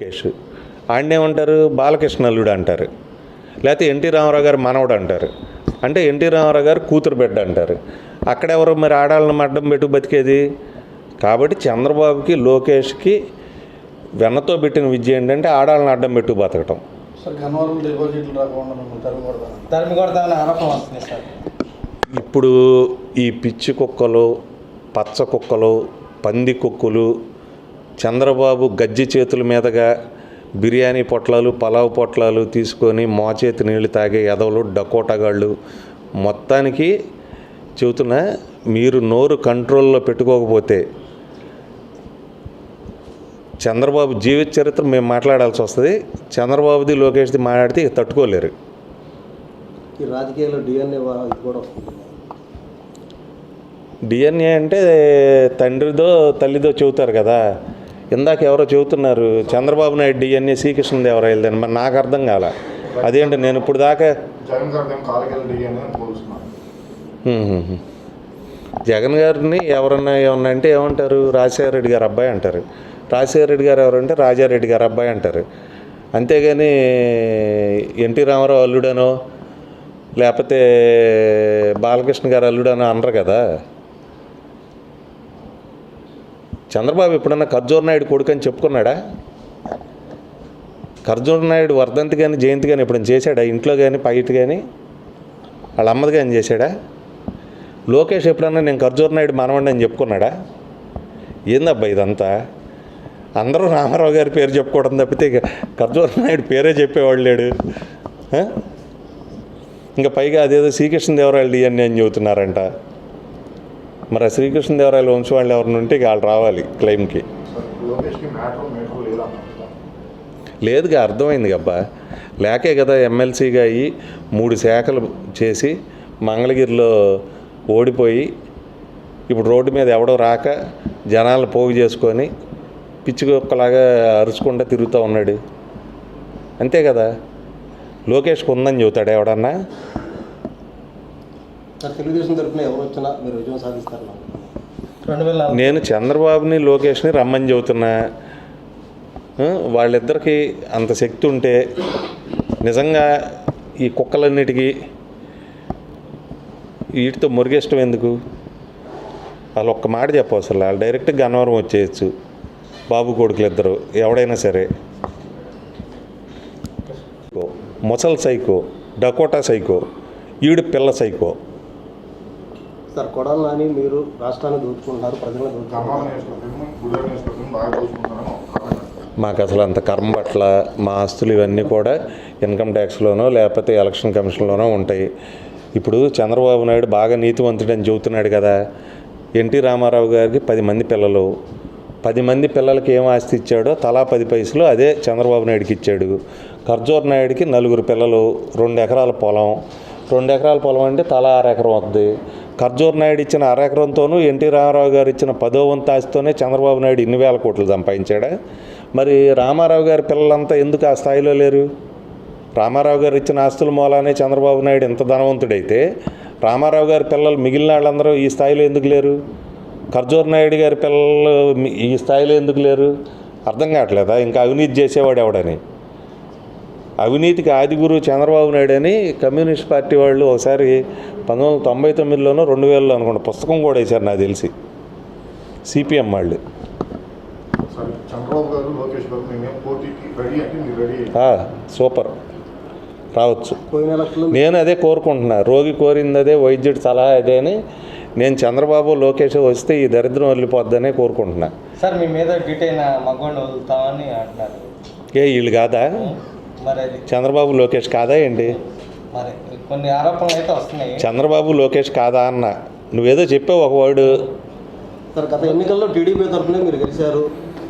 లోకేష్ ఆడనేమంటారు బాలకృష్ణ అల్లుడు అంటారు. లేకపోతే ఎన్టీ రామారావు గారు మనవడు అంటారు. అంటే ఎన్టీ రామారావు గారు కూతురు బిడ్డ అంటారు. అక్కడెవరు మరి ఆడాళ్ళని అడ్డం పెట్టు బతికేది? కాబట్టి చంద్రబాబుకి లోకేష్కి వెన్నతో పెట్టిన విద్య ఏంటంటే ఆడాళ్ళని అడ్డం పెట్టు బతకటం. ఇప్పుడు ఈ పిచ్చి కుక్కలు పచ్చ కుక్కలు పంది కుక్కలు చంద్రబాబు గజ్జి చేతుల మీదుగా బిర్యానీ పొట్లాలు పలావ్ పొట్లాలు తీసుకొని మోచేతి నీళ్ళు తాగే ఎదవలు డకోటగాళ్ళు మొత్తానికి చెబుతున్నా మీరు నోరు కంట్రోల్లో పెట్టుకోకపోతే చంద్రబాబు జీవిత చరిత్ర మేము మాట్లాడాల్సి వస్తుంది. చంద్రబాబుది లోకేష్ది మాట్లాడితే ఇక తట్టుకోలేరు. ఈ రాజకీయాల్లో డిఎన్ఏ ఇది కూడా వస్తుంది. డిఎన్ఏ అంటే తండ్రిదో తల్లిదో చెబుతారు కదా. ఇందాక ఎవరో చెబుతున్నారు చంద్రబాబు నాయుడు డిఎన్ఏ శ్రీకృష్ణదేవరాయలదని మరి నాకు అర్థం కాల. అదేంటి నేను ఇప్పుడు దాకా జగన్ గారిని ఎవరన్నా ఏమన్నా అంటే ఏమంటారు? రాజశేఖర రెడ్డి గారు అబ్బాయి అంటారు. రాజశేఖర రెడ్డి గారు ఎవరంటే రాజారెడ్డి గారు అబ్బాయి అంటారు. అంతేగాని ఎన్టీ రామారావు అల్లుడనో లేకపోతే బాలకృష్ణ గారు అల్లుడనో అనరు కదా. చంద్రబాబు ఎప్పుడన్నా ఖర్జూర్ నాయుడు కొడుకు అని చెప్పుకున్నాడా? ఖర్జూర్ నాయుడు వర్ధంతి కానీ జయంతి కానీ ఎప్పుడైనా చేశాడా? ఇంట్లో కానీ పైట కానీ వాళ్ళ అమ్మది కానీ చేశాడా? లోకేష్ ఎప్పుడన్నా నేను ఖర్జూర్ నాయుడు మనవండి అని చెప్పుకున్నాడా? ఏందబ్బా ఇదంతా? అందరూ రామారావు గారి పేరు చెప్పుకోవడం తప్పితే ఇక ఖర్జూర్ నాయుడు పేరే చెప్పేవాడు లేడు. ఇంకా పైగా అదేదో శ్రీకృష్ణదేవరాయలు ఇవన్నీ అని చెబుతున్నారంట. మరి ఆ శ్రీకృష్ణదేవరాయల వంశం వాళ్ళు ఎవరిని ఉంటే వాళ్ళు రావాలి క్లెయిమ్కి. లేదుగా అర్థమైంది అబ్బా. లేకే కదా ఎమ్మెల్సీగా అయ్యి మూడు శాఖలు చేసి మంగళగిరిలో ఓడిపోయి ఇప్పుడు రోడ్డు మీద ఎవడో రాక జనాలను పోగు చేసుకొని పిచ్చి కుక్కలాగా అరుచుకుంటూ తిరుగుతూ ఉన్నాడు. అంతే కదా. లోకేష్కి ఉందని చెబుతాడు ఎవడన్నా? తెలుగుదేశం తరఫున ఎవరు వచ్చినా మీరు విజయం సాధిస్తారు నేను చంద్రబాబుని లోకేష్ని రమ్మని చెబుతున్నా. వాళ్ళిద్దరికి అంత శక్తి ఉంటే నిజంగా ఈ కుక్కలన్నిటికీ వీటితో మురిగిష్టం ఎందుకు? వాళ్ళు ఒక్క మాట చెప్పవసరం వాళ్ళు డైరెక్ట్ గన్నవరం వచ్చేయచ్చు. బాబు కొడుకులు ఇద్దరు ఎవడైనా సరే. ముసల్ సైకో డకోటా సైకో ఈడు పిల్ల సైకో. సార్ కొడాలి నాని మీరు రాష్ట్రాన్ని దోచుకుంటున్నారు ప్రజలను దోచుకుంటున్నారు. మాకు అసలు అంత కర్మ పట్ల మా ఆస్తులు ఇవన్నీ కూడా ఇన్కమ్ ట్యాక్స్లోనో లేకపోతే ఎలక్షన్ కమిషన్లోనో ఉంటాయి. ఇప్పుడు చంద్రబాబు నాయుడు బాగా నీతివంతుడని చెబుతున్నాడు కదా. ఎన్టీ రామారావు గారికి పది మంది పిల్లలు. పది మంది పిల్లలకి ఏం ఆస్తి ఇచ్చాడో తలా పది పైసలు అదే చంద్రబాబు నాయుడుకి ఇచ్చాడు. ఖర్జూర్ నాయుడికి నలుగురు పిల్లలు రెండు ఎకరాల పొలం. రెండు ఎకరాల పొలం అంటే తలా అరెకరం వద్ది ఖర్జూర్ నాయుడు ఇచ్చిన అరెకరంతోనూ ఎన్టీ రామారావు గారు ఇచ్చిన పదో వంతాస్తోనే చంద్రబాబు నాయుడు ఇన్ని వేల కోట్లు సంపాదించాడా? మరి రామారావు గారి పిల్లలంతా ఎందుకు ఆ స్థాయిలో లేరు? రామారావు గారు ఇచ్చిన ఆస్తుల మూలానే చంద్రబాబు నాయుడు ఇంత ధనవంతుడైతే రామారావు గారి పిల్లలు మిగిలిన వాళ్ళందరూ ఈ స్థాయిలో ఎందుకు లేరు? ఖర్జూర్ నాయుడు గారి పిల్లలు ఈ స్థాయిలో ఎందుకు లేరు? అర్థం కావట్లేదా? ఇంకా అవినీతి చేసేవాడు ఎవడని? అవినీతికి ఆది గురువు చంద్రబాబు నాయుడు అని కమ్యూనిస్ట్ పార్టీ వాళ్ళు ఒకసారి పంతొమ్మిది వందల తొంభై తొమ్మిదిలోనో రెండు వేలలో అనుకుంటా పుస్తకం కూడా వేశారు నాకు తెలిసి. సిపిఎం వాళ్ళు. సూపర్. రావచ్చు. నేను అదే కోరుకుంటున్నా. రోగి కోరింది అదే వైద్యుడి సలహా అదే అని నేను చంద్రబాబు లోకేష్ వస్తే ఈ దరిద్రం వెళ్ళిపోద్దనే కోరుకుంటున్నా. సార్ మీ మీద డీటెయిన్ మగ్గోండి వదులుతామని అంటున్నారు. ఏ వీళ్ళు కాదా? మరి అది చంద్రబాబు లోకేష్ కాదా ఏంటి? మరి కొన్ని ఆరోపణలు అయితే వస్తున్నాయి. చంద్రబాబు లోకేష్ కాదా అన్న నువ్వేదో చెప్పావు ఒక వర్డ్. సార్ గత ఎన్నికల్లో టీడీపీ తరఫునే మీరు గెలిచారు.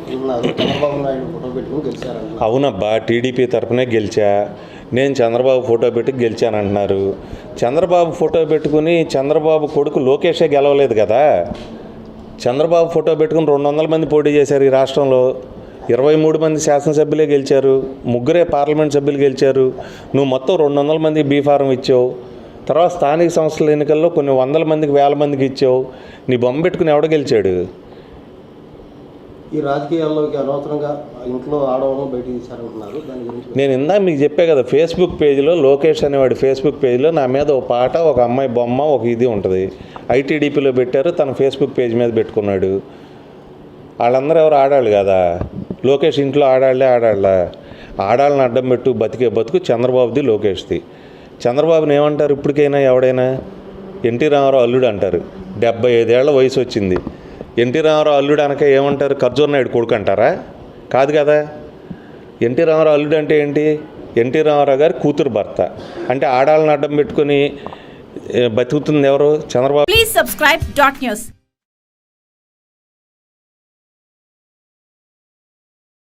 చంద్రబాబు నాయుడు ఫోటో పెట్టుకుని గెలిచారంటున్నారు. అవునబ్బా టీడీపీ తరఫునే గెలిచా. నేను చంద్రబాబు ఫోటో పెట్టి గెలిచానంటున్నారు. చంద్రబాబు ఫోటో పెట్టుకుని చంద్రబాబు కొడుకు లోకేషే గెలవలేదు కదా. చంద్రబాబు ఫోటో పెట్టుకుని రెండు వందల మంది పోటీ చేశారు ఈ రాష్ట్రంలో. ఇరవై మూడు మంది శాసనసభ్యులే గెలిచారు ముగ్గురే పార్లమెంట్ సభ్యులు గెలిచారు. నువ్వు మొత్తం రెండు వందల మందికి బీ ఫారం ఇచ్చావు. తర్వాత స్థానిక సంస్థల ఎన్నికల్లో కొన్ని వందల మందికి వేల మందికి ఇచ్చావు. నీ బొమ్మ పెట్టుకుని ఎవడ గెలిచాడు? ఈ రాజకీయాల్లోకి అనవసరంగా ఇంట్లో ఆడవాళ్ళని బయట తీశారంటున్నారు. దాని గురించి నేను ఇందా మీకు చెప్పే కదా ఫేస్బుక్ పేజీలో లోకేష్ అనేవాడి ఫేస్బుక్ పేజీలో నా మీద ఒక పాట ఒక అమ్మాయి బొమ్మ ఒక ఇది ఉంటుంది. ఐటీడీపీలో పెట్టారు తన ఫేస్బుక్ పేజ్ మీద పెట్టుకున్నాడు. వాళ్ళందరూ ఎవరు ఆడాళ్ళు కదా? లోకేష్ ఇంట్లో ఆడాళ్ళే ఆడాళ్ళ ఆడాళ్ళని అడ్డం పెట్టు బతికే బతుకు చంద్రబాబుది లోకేష్ది. చంద్రబాబుని ఏమంటారు ఇప్పటికైనా ఎవడైనా? ఎన్టీ రామారావు అల్లుడు అంటారు. డెబ్బై ఐదేళ్ళ వయసు వచ్చింది ఎన్టీ రామారావు అల్లుడు అనక ఏమంటారు? ఖర్జూర్ నాయుడు కొడుకు అంటారా? కాదు కదా. ఎన్టీ రామారావు అల్లుడు అంటే ఏంటి? ఎన్టీ రామారావు గారి కూతురు భర్త. అంటే ఆడాళ్ళని అడ్డం పెట్టుకొని బతుకుతుంది ఎవరు? Chandrababu please subscribe dot news